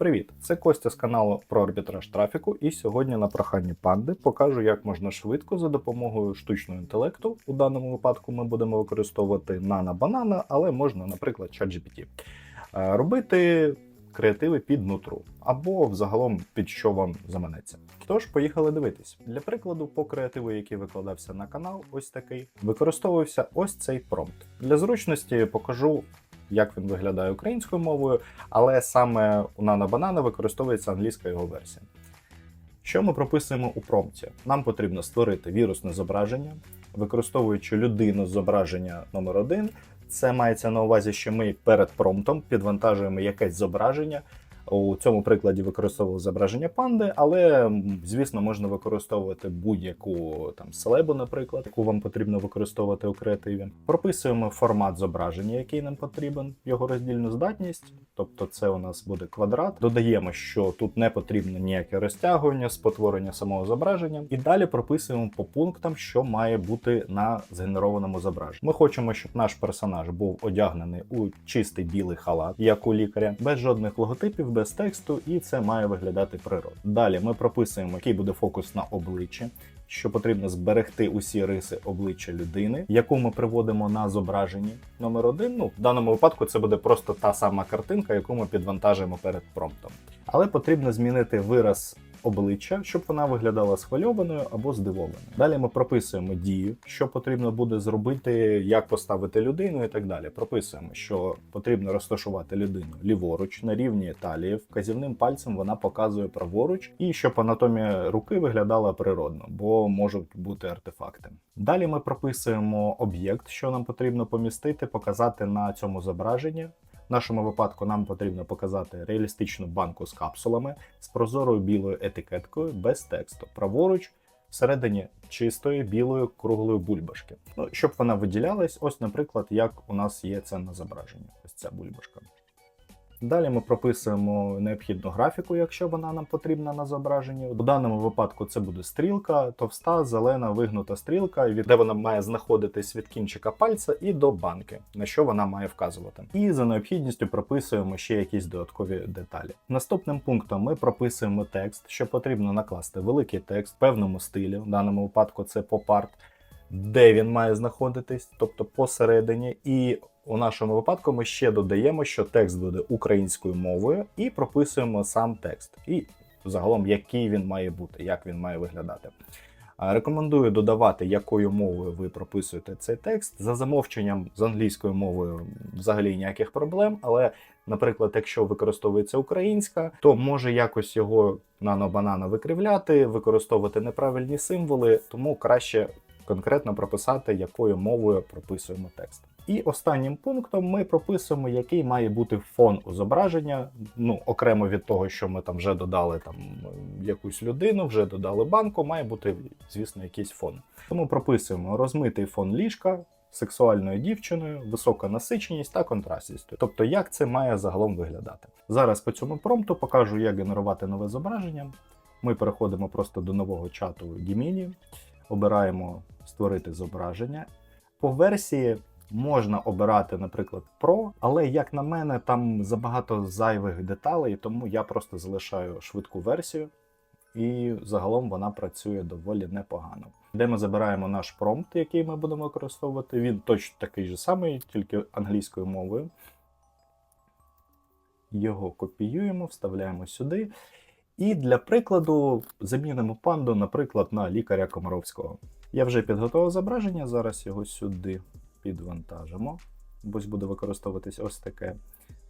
Привіт! Це Костя з каналу про арбітраж трафіку, і сьогодні на проханні панди покажу, як можна швидко за допомогою штучного інтелекту. У даному випадку ми будемо використовувати Nano Banana, але можна, наприклад, ChatGPT, е, робити креативи під нутру або взагалом під що вам заманеться. Тож, поїхали дивитись. Для прикладу, по креативу, який викладався на канал, ось такий, використовувався ось цей промпт. Для зручності покажу. Як він виглядає українською мовою, але саме у Nano Banana використовується англійська його версія. Що ми прописуємо у промпті? Нам потрібно створити вірусне зображення, використовуючи людину з зображення номер 1 Це мається на увазі, що ми перед промптом підвантажуємо якесь зображення. У цьому прикладі використовували зображення панди, але звісно можна використовувати будь-яку там селебу, наприклад, яку вам потрібно використовувати у креативі. Прописуємо формат зображення, який нам потрібен, його роздільну здатність, тобто це у нас буде квадрат. Додаємо, що тут не потрібно ніяке розтягування, спотворення самого зображення, і далі прописуємо по пунктам, що має бути на згенерованому зображенні. Ми хочемо, щоб наш персонаж був одягнений у чистий білий халат, як у лікаря, без жодних логотипів, без тексту, і це має виглядати природно. Далі ми прописуємо, який буде фокус на обличчі. Що потрібно зберегти усі риси обличчя людини, яку ми приводимо на зображенні номер один. Ну, в даному випадку це буде просто та сама картинка, яку ми підвантажуємо перед промптом. Але потрібно змінити вираз обличчя, щоб вона виглядала схвильованою або здивованою. Далі ми прописуємо дію, що потрібно буде зробити, як поставити людину і так далі. Прописуємо, що потрібно розташувати людину ліворуч на рівні талії. Вказівним пальцем вона показує праворуч, і щоб анатомія руки виглядала природно, бо можуть бути артефакти. Далі ми прописуємо об'єкт, що нам потрібно помістити, показати на цьому зображенні. Нашому випадку нам потрібно показати реалістичну банку з капсулами з прозорою білою етикеткою без тексту. Праворуч, всередині чистої білої круглої бульбашки. Ну, щоб вона виділялась, ось, наприклад, як у нас є це на зображенні. Ось ця бульбашка. Далі ми прописуємо необхідну графіку, якщо вона нам потрібна на зображенні. У даному випадку це буде стрілка, товста, зелена, вигнута стрілка, від де вона має знаходитись від кінчика пальця і до банки, на що вона має вказувати. І за необхідністю прописуємо ще якісь додаткові деталі. Наступним пунктом ми прописуємо текст, що потрібно накласти великий текст в певному стилі. В даному випадку це поп-арт, де він має знаходитись, тобто посередині. І у нашому випадку ми ще додаємо, що текст буде українською мовою, і прописуємо сам текст. І загалом, який він має бути, як він має виглядати. Рекомендую додавати, якою мовою ви прописуєте цей текст. За замовченням з англійською мовою взагалі ніяких проблем. Але, наприклад, якщо використовується українська, то може якось його нано-банана викривляти, використовувати неправильні символи, тому краще конкретно прописати, якою мовою прописуємо текст. І останнім пунктом ми прописуємо, який має бути фон у зображення. Ну, окремо від того, що ми там вже додали там якусь людину, вже додали банку, має бути, звісно, якийсь фон. Тому прописуємо розмитий фон ліжка. Сексуальною дівчиною, висока насиченість та контрастність. Тобто, як це має загалом виглядати. Зараз по цьому промпту покажу, як генерувати нове зображення. Ми переходимо просто до нового чату Gemini, обираємо створити зображення. По версії можна обирати, наприклад, Pro, але як на мене, там забагато зайвих деталей, тому я просто залишаю швидку версію, і загалом вона працює доволі непогано. Де ми забираємо наш промпт, який ми будемо використовувати, він точно такий же самий, тільки англійською мовою. Його копіюємо, вставляємо сюди. І для прикладу замінимо панду, наприклад, на лікаря Комаровського. Я вже підготував зображення, зараз його сюди підвантажимо. Ось буде використовуватись ось таке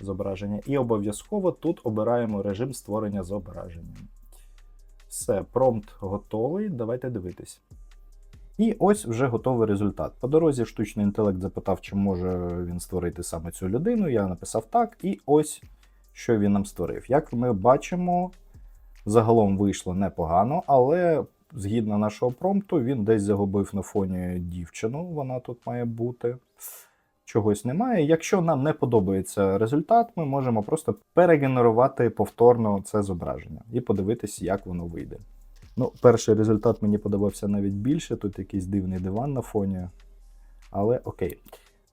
зображення. І обов'язково тут обираємо режим створення зображення. Все, промпт готовий. Давайте дивитись. І ось вже готовий результат. По дорозі штучний інтелект запитав, чи може він створити саме цю людину. Я написав так, і ось що він нам створив. Як ми бачимо, загалом вийшло непогано, але згідно нашого промпту, він десь загубив на фоні дівчину. Вона тут має бути. Чогось немає. Якщо нам не подобається результат, ми можемо просто перегенерувати повторно це зображення і подивитися, як воно вийде. Ну, перший результат мені подобався навіть більше. Тут якийсь дивний диван на фоні. Але окей.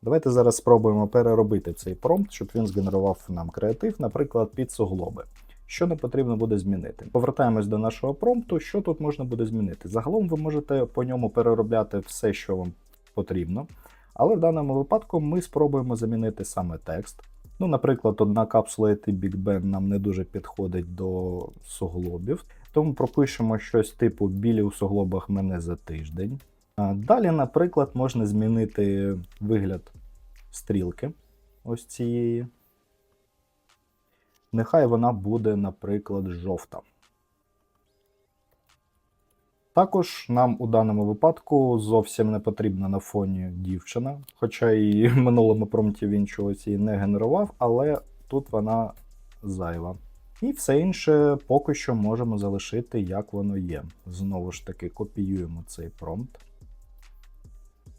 Давайте зараз спробуємо переробити цей промпт, щоб він згенерував нам креатив, наприклад, під суглоби. Що не потрібно буде змінити. Повертаємось до нашого промпту. Що тут можна буде змінити? Загалом ви можете по ньому переробляти все, що вам потрібно. Але в даному випадку ми спробуємо замінити саме текст. Ну, наприклад, одна капсула IT Big Ben нам не дуже підходить до суглобів, тому пропишемо щось типу білі у суглобах мене за тиждень. Далі, наприклад, можна змінити вигляд стрілки ось цієї. Нехай вона буде, наприклад, жовта. Також нам у даному випадку зовсім не потрібна на фоні дівчина, хоча і в минулому промпті він чогось її не генерував, але тут вона зайва. І все інше поки що можемо залишити, як воно є. Знову ж таки, копіюємо цей промпт.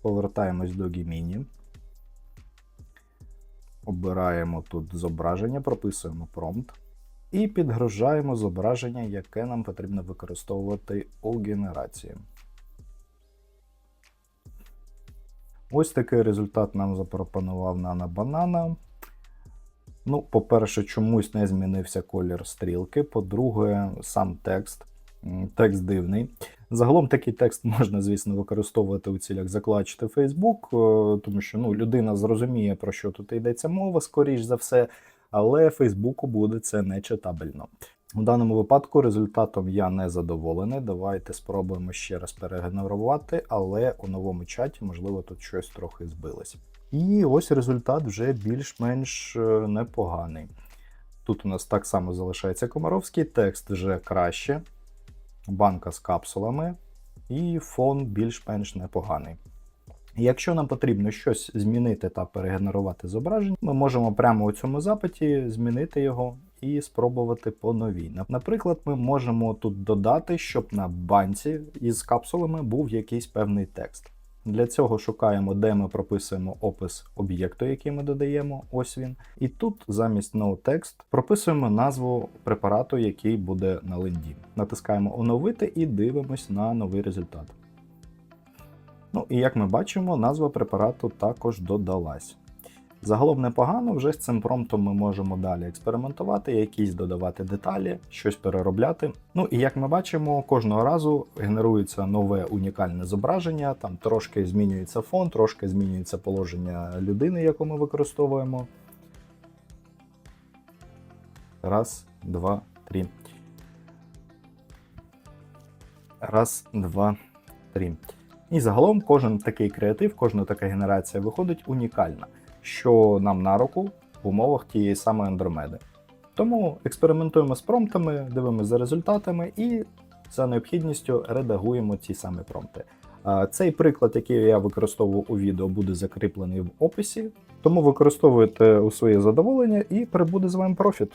Повертаємось до Gemini. Обираємо тут зображення, прописуємо промпт. І підгружаємо зображення, яке нам потрібно використовувати у генерації. Ось такий результат нам запропонував Nano Banana. Ну, по-перше, чомусь не змінився колір стрілки. По-друге, сам текст. Текст дивний. Загалом такий текст можна, звісно, використовувати у цілях закладчити Facebook, е, тому що ну, людина зрозуміє, про що тут йдеться мова, скоріш за все, але Фейсбуку буде це нечитабельно. У даному випадку результатом я не задоволений. Давайте спробуємо ще раз перегенерувати, але у новому чаті, можливо, тут щось трохи збилось. І ось результат вже більш-менш е, непоганий. Тут у нас так само залишається Комаровський, текст вже краще, банка з капсулами, і фон більш-менш непоганий. Якщо нам потрібно щось змінити та перегенерувати зображення, ми можемо прямо у цьому запиті змінити його і спробувати по новій. Наприклад, ми можемо тут додати, щоб на банці із капсулами був якийсь певний текст. Для цього шукаємо, де ми прописуємо опис об'єкту, який ми додаємо. Ось він. І тут замість no прописуємо назву препарату, який буде на ленді. Натискаємо оновити і дивимось на новий результат. Ну і як ми бачимо, назва препарату також додалась. Загалом непогано, вже з цим промптом ми можемо далі експериментувати, якісь додавати деталі, щось переробляти. Ну і як ми бачимо, кожного разу генерується нове унікальне зображення, там трошки змінюється фон, трошки змінюється положення людини, яку ми використовуємо. Раз, два, три. Раз, два, три. І загалом кожен такий креатив, кожна така генерація виходить унікальна, що нам на руку в умовах тієї самої Андромеди. Тому експериментуємо з промптами, дивимося за результатами і за необхідністю редагуємо ці самі промпти. Цей приклад, який я використовував у відео, буде закріплений в описі, тому використовуйте у своє задоволення і прибуде з вами профіт.